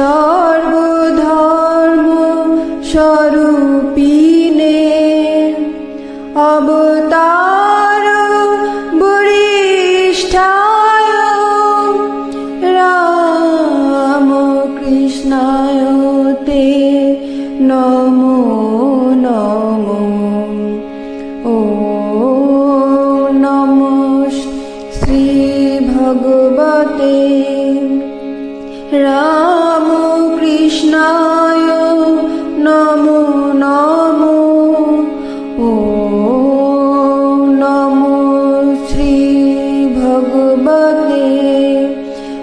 সর্বধর্ম স্বরূপীনে অবতার বরিষ্ঠায় রাম কৃষ্ণায় নম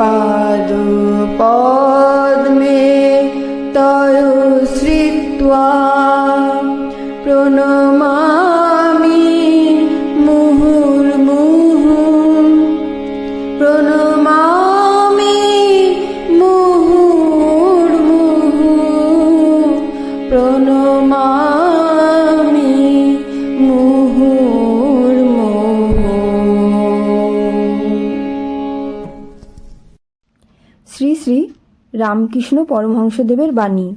पदुपदमे तयो श्रित्वा রামকৃষ্ণ পরমহংসদেবের বাণী।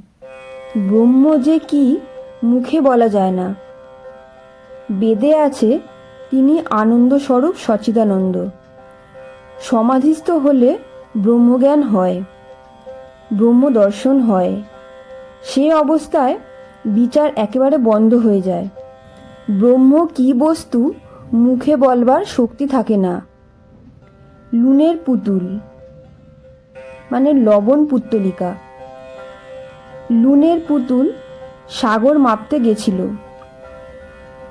ব্রহ্ম যে কি, মুখে বলা যায় না। বেদে আছে, তিনি আনন্দ স্বরূপ সচিদানন্দ। সমাধিস্থ হলে ব্রহ্মজ্ঞান হয় ব্রহ্ম দর্শন হয়। সে অবস্থায় বিচার একেবারে বন্ধ হয়ে যায়। ব্রহ্ম কি বস্তু, মুখে বলবার শক্তি থাকে না। লুনের পুতুল। মানে লবণ পুত্তলিকা। লুনের পুতুল সাগর মাপতে গেছিল।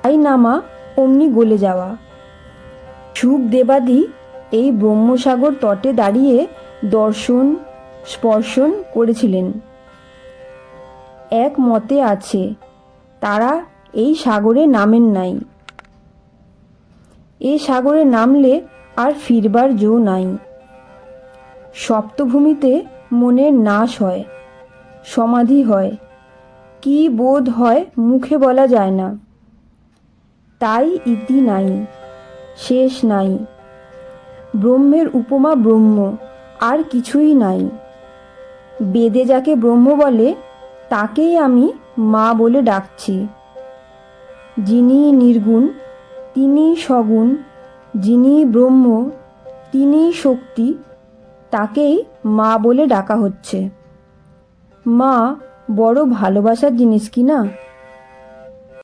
তাই নামা অমনি গলে যাওয়া। সুখ দেবাদি এই ব্রহ্মসাগর তটে দাঁড়িয়ে দর্শন, স্পর্শন করেছিলেন। এক মতে আছে, তারা এই সাগরে নামেন নাই। এই সাগরে নামলে আর ফিরবার জো নাই। সপ্তভূমিতে মনের নাশ হয়, সমাধি হয়। কি বোধ হয় মুখে বলা যায় না। তাই ইতি নাই, শেষ নাই। ব্রহ্মের উপমা ব্রহ্ম, আর কিছুই নাই। বেদে যাকে ব্রহ্ম বলে, তাকেই আমি মা বলে ডাকছি। যিনি নির্গুণ তিনি সগুণ, যিনি ব্রহ্ম তিনি শক্তি তাকেই মা বলে ডাকা হচ্ছে। মা বড় ভালোবাসার জিনিস কি না?